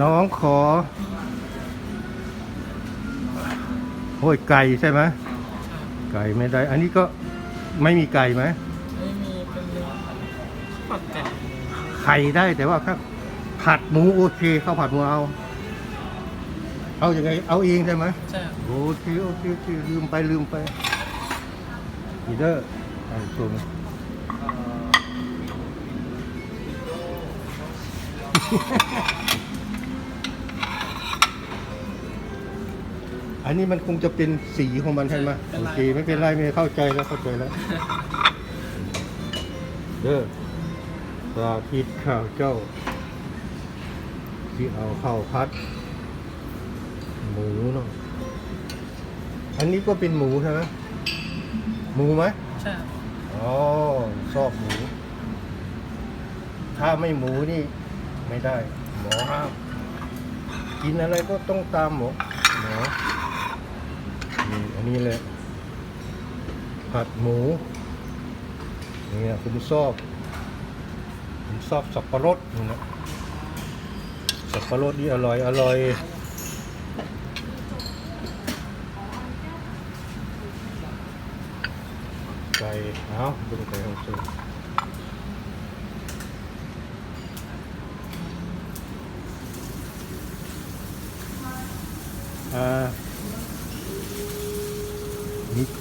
น้องขอโอ้ยไก่ใช่ไหมไก่ไม่ได้ อันนี้ก็ไม่มีไก่ไหมไม่มีเป็นเนื้อผัดไก่ไข่ได้แต่ว่าถ้าผัดหมูโอเคข้าวผัดหมูเอา เอาอยัางไง เอาเองได้ไหมใช่ครับโอเคโอเคโอเคลืมไปลืมไปอีเดอร์ไอ้ชม อันนี้มันคงจะเป็นสีของมันใช่ไหมโอเคไม่เป็นไรไม่เข้าใจแล้วเข้าใจแล้วเด้อสาธิตข้าวเจ้า ที่เอาข้าวพัด หมูเนาะอันนี้ก็เป็นหมูใช่ไหมหมูไหมใช่ครับอ๋อชอบหมู ถ้าไม่หมูนี่ ไม่ได้ หมอห้ามกินอะไรก็ต้องตามหมอหมอ นี่อันนี้เลยผัดหมูเนี่ยผมชอบผมชอบสับปะรดนี่นะสับปะรดนี่อร่อย อร่อยไก่เอาดูไก่ของเธออ่า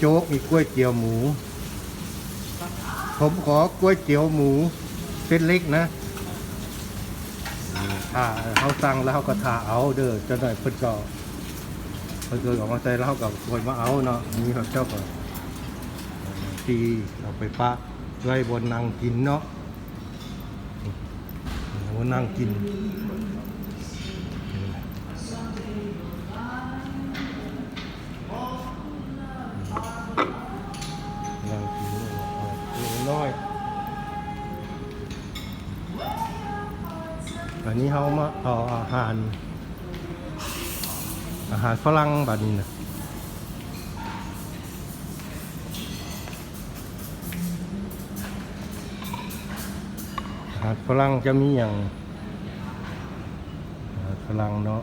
โจ๊กมีกล้วยเตี๋ยวหมู ผมขอกล้วยเตี๋ยวหมูเส้นเล็กนะถ้าเขาสั่งแล้วเขาก็ทาเอาเด้อจะหน่อยเพิ่นก็เพิ่นก็ออกมาใส่แล้วเขาก็คอยมาเอาเนาะนี่เขาเจ้าก็ตีเอาไปปะไว้บนนั่งกินเนาะบนนั่งกิน เขามาเอาอาหาร อาหารฝรั่งแบบนี้นะอาหารฝรั่งจะมีอย่างอาหารฝรั่งเนาะ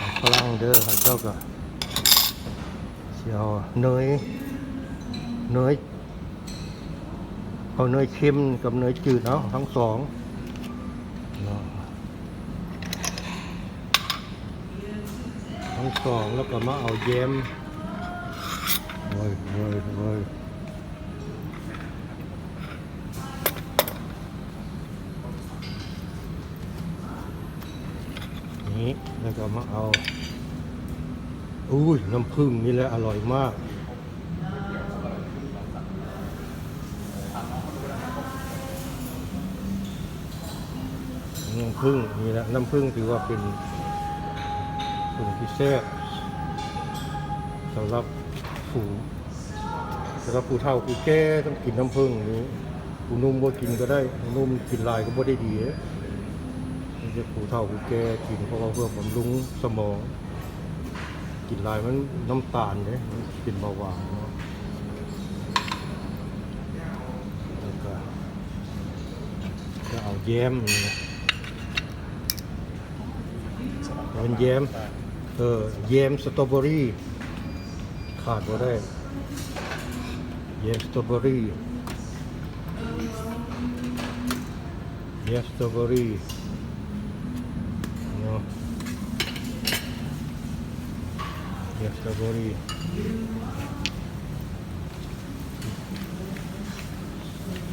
อาหารฝรั่งเด้อเขาเจ้าก็เสียวเนยเนย เอาเนยเค็มกับเนยจืดเนาะทั้งสองเนาะทั้งสองแล้วก็มาเอาแยมโอ้ยโอ้ยโอ้ยนี่แล้วก็มาเอาอุ้ยน้ำผึ้งนี่แหละอร่อยมาก น้ำผึ้งนี่แหละน้ำผึ้งถือว่าเป็นผึ้งที่แซ่บสำหรับผู้สำหรับผู้เฒ่าผู้แก่ต้องกินน้ำผึ้งนี้ผู้นุ่มบ่กินก็ได้ผู้นุ่มกินลายก็บ่ได้ดีนี่จะผู้เฒ่าผู้แก่กินเพราะว่าเพื่อบำรุงสมอง กินลายมันน้ำตาลเด้มันเป็นเบาหวานเนาะแล้วก็จะเอาแยมนี่นะ เป็นแยมเออแยมสตรอเบอรี่ขาดบ่ได้แยมสตรอเบอรี่แยมสตรอเบอรี่เนาะแยมสตรอเบอรี่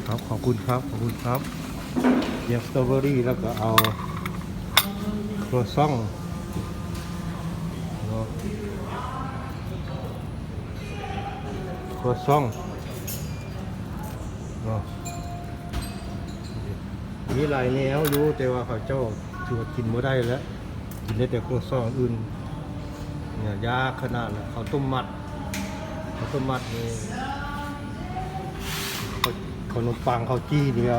ครับขอบคุณครับขอบคุณครับแยมสตรอเบอรี่แล้วก็เอา รัวซองครัวซองมีหลายแนวอยู่แต่ว่าเขาเจ้าถือว่ากินไม่ได้แล้ว กินได้แต่ครัวซองอื่นเนี่ยยากขนาดเลยเขาต้มมัด เขาต้มมัดนี่เขาขนมปังเขาวจี้เนี่ย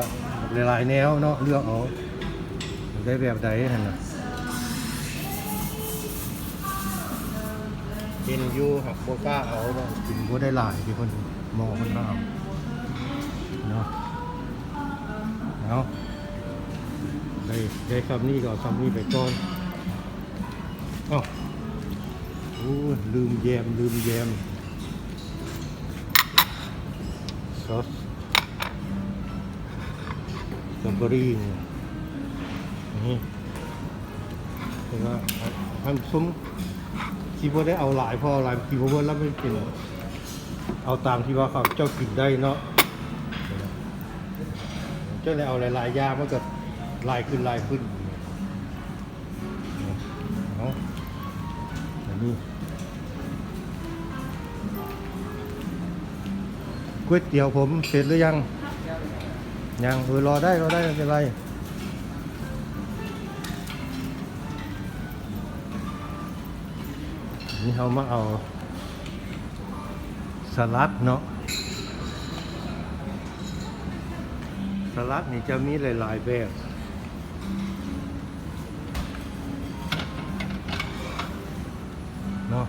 หลายๆแนวเนาะเลือกเอาได้แบบใดนั่นน่ะ กินอยู่หักโบกล้าเอาเนาะกินบ่ได้หลายที่คนมองคนก็เอาเนาะเอาได้ได้คำนี้ก็คำนี้ไปก่อนเอ้าโอ้ลืมแยมลืมแยมซอสสตรอเบอรี่นี่นี่แต่ว่าทำซุ้ม คิดว่าได้เอาหลายพอหลายคิดว่าแล้วไม่เป็นเอาตามที่ว่าเขาเจ้ากินได้เนาะเจ้าเลยเอาหลายๆยางมันก็ลายขึ้นลายขึ้นเอาอันนี้ก๋วยเตี๋ยวผมเสร็จหรือยัง ยังเออรอได้รอได้ไม่เป็นไร นี่เขามาเอาสลัดเนาะสลัดนี่จะมีหลาย ๆ แบบเนาะ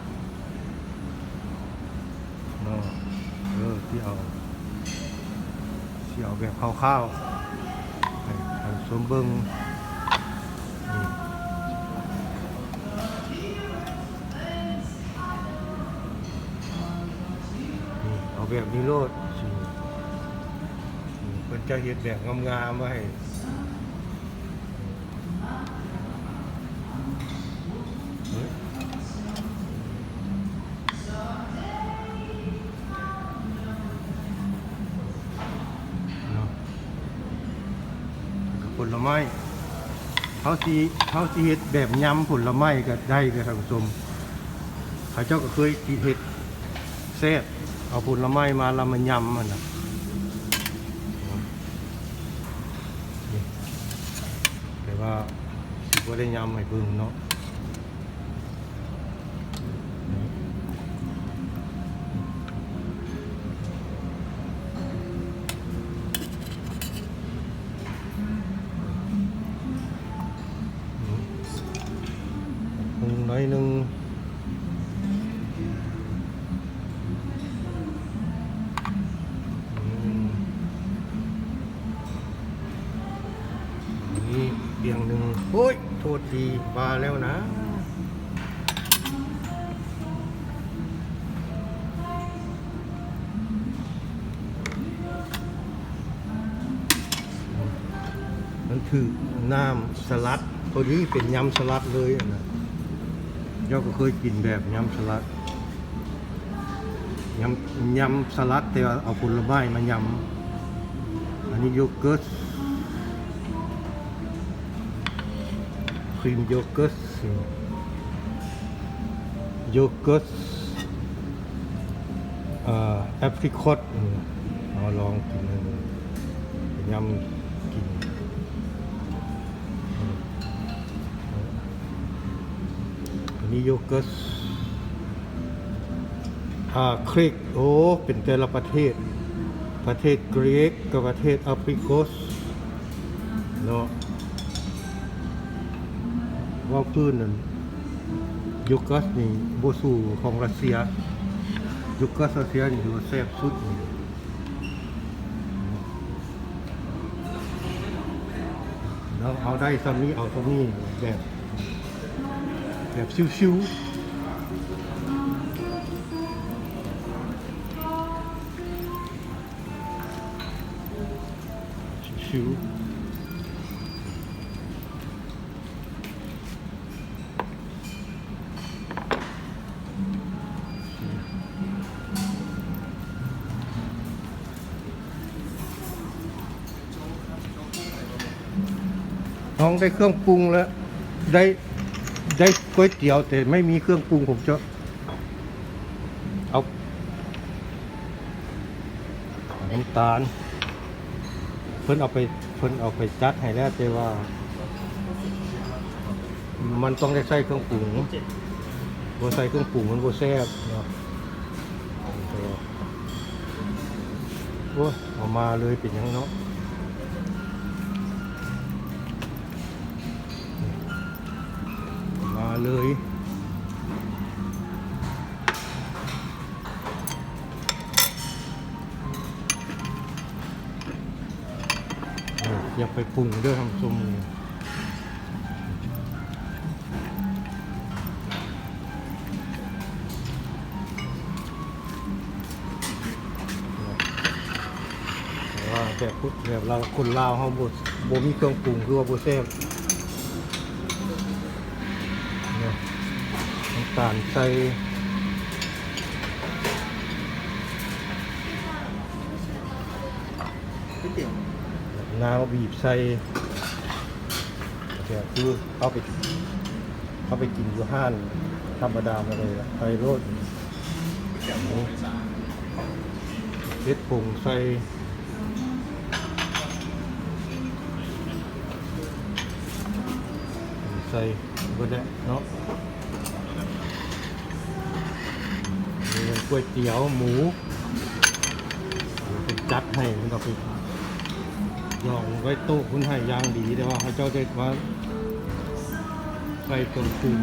เนาะเออที่เอาที่เอาแบบข้าวๆให้ให้สมเบิง แบบนี้โลดมันจะเห็นแบบงามๆไว้เฮ้ยเนาะกับผลไม้เขาสีเขาสีเห็ดแบบยำผลไม้ก็ได้กับท่านผู้ชมเขาเจ้าก็เคยกินเห็ดแซ่บ เอาผลไม้มาแล้วมายำมันนะแต่ว่าสิบ่ได้ยำให้เบิ่งเนาะหน่อยหนึง โอ้ย โทษทีมาแล้วนะ มันคือน้ำสลัดพอดีเป็นยำสลัดเลยนะเจ้าก็เคยกินแบบยำสลัดยำยำสลัดแต่ว่าเอาผลไม้มายำอันนี้โยเกิร์ต ครีมโยเกิร์ตโยเกิร์ตแอปริคอตเอาลองกินเลยยำกินอันนี้โยเกิร์ตอาคริกโอ้ เป็นแต่ละประเทศ ประเทศกรีกกับประเทศแอฟริกอสเนาะ ว่าพื้นนั่นยุกัสนี่โบสูของรัสเซียยุกัสรัสเซียนี่ถือว่าแซ่บสุดนี่แล้วเอาได้ซัมนี้เอาซัมนี้แบบแบบชิวๆชิวๆ น้องได้เครื่องปรุงแล้ว ได้ได้ก๋วยเตี๋ยวแต่ไม่มีเครื่องปรุงผมจะเอาน้ำตาล เพิ่นเอาไปเพิ่นเอาไปจัดให้แล้วแต่ว่า มันต้องได้ใส่เครื่องปรุงบ่ใส่เครื่องปรุงมันบ่แซ่บเนาะโอ้เอามาเลยเป็นยังเนาะ เลย อย่าไปปรุงด้วยทำส้มนี่แต่ว่าแบบพุทธแบบเราคนลาวเขาบดบมีเครื่องปรุงคือว่าบแซ่บ ตาลใส่น้ำบีบใส่คือเอาไปเอาไปกินยู่ห้านธรรมดามาเลยอะไปโรดเล็ดผงใส่ใส่ก็ได้เนาะมี ก๋วยเตี๋ยวหมูเป็นจัดให้มันก็ไปลองไว้โต๊ะคุณให้ยางดีแต่ว่าเขาเจ้าได้ว่าใส่ตรงถึง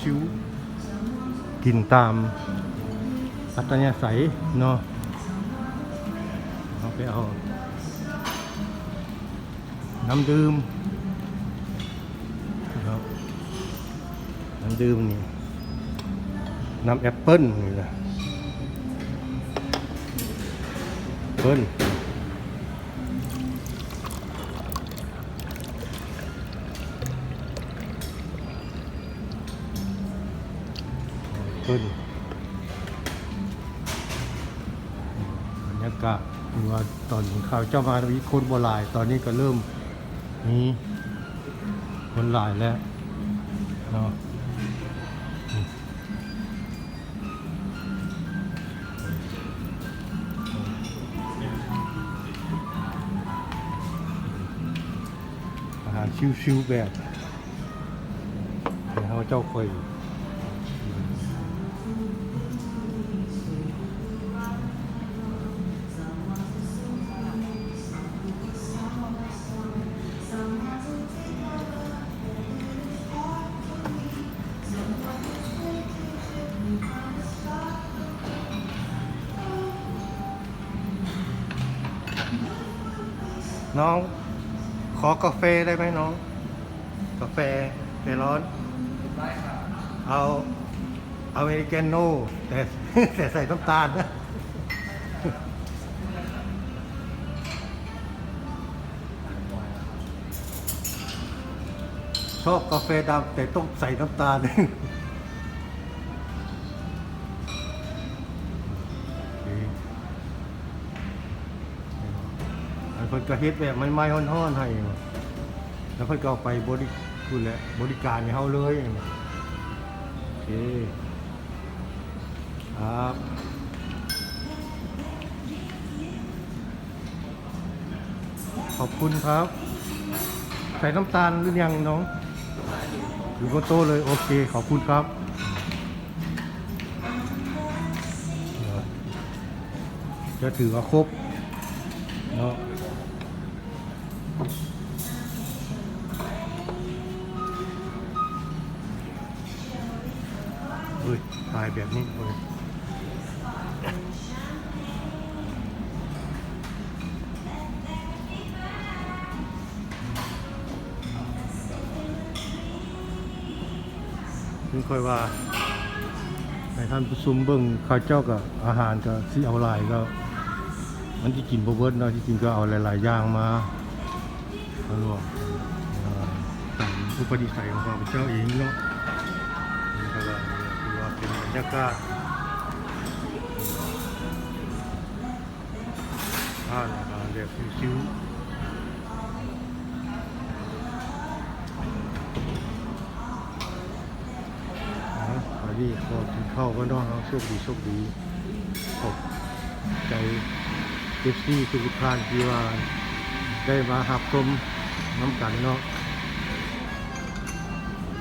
ชิวๆกินตามอัตยาศัยเนาะ เอาไปเอา น้ำดื่ม ครับน้ำดื่มนี่ น้ำแอปเปิ้ลนี่แหละเปิ้ลเปิ้ลบรรยากาศคือ ว่าตอนข่าวเจ้ามาวิคนโบหลายตอนนี้ก็เริ่มมีคนหลายแล้วเนาะอาหารชิวๆแบบให้เขาเจ้าคอย น้อง ขอกาแฟได้ไหมน้อง กาแฟเฟร้อน ได้ค่ะเอาอเมริกาโน่แต่แต่ใส่น้ำตาลนะชอบกาแฟดำแต่ต้องใส่น้ำตาล ก็เฮ็ดแบบไม้ๆฮ้อนๆให้แล้วเพิ่นก็เอาไปบริคุณแหละบริการให้เฮาเลยโอเคครับขอบคุณครับ ใส่น้ำตาลหรือยังน้องอยู่บนโต๊ะเลย โอเค ขอบคุณครับจะถือว่าครบเนาะ ถ่ายแบบนี้เลยค่อยว่าให้ท่านผู้ชมเบิ่งข้าวเจ้ากับอาหารก็สิเอาหลายก็ มันที่กินบเบิดเนาะที่จริงก็เอาหลาย ๆ อย่างมาเอาลวกเอ่อตามอุปนิสัยของข้าพเจ้าเองเนาะ รรยากาศท่านอาหารแบบชิวๆนะพอดีพอกินข้าวก็น้องเอาโชคดีโชคดี ขอบใจเอฟซีทุกท่านที่ว่าได้มาหับชมน้ำกันเนาะ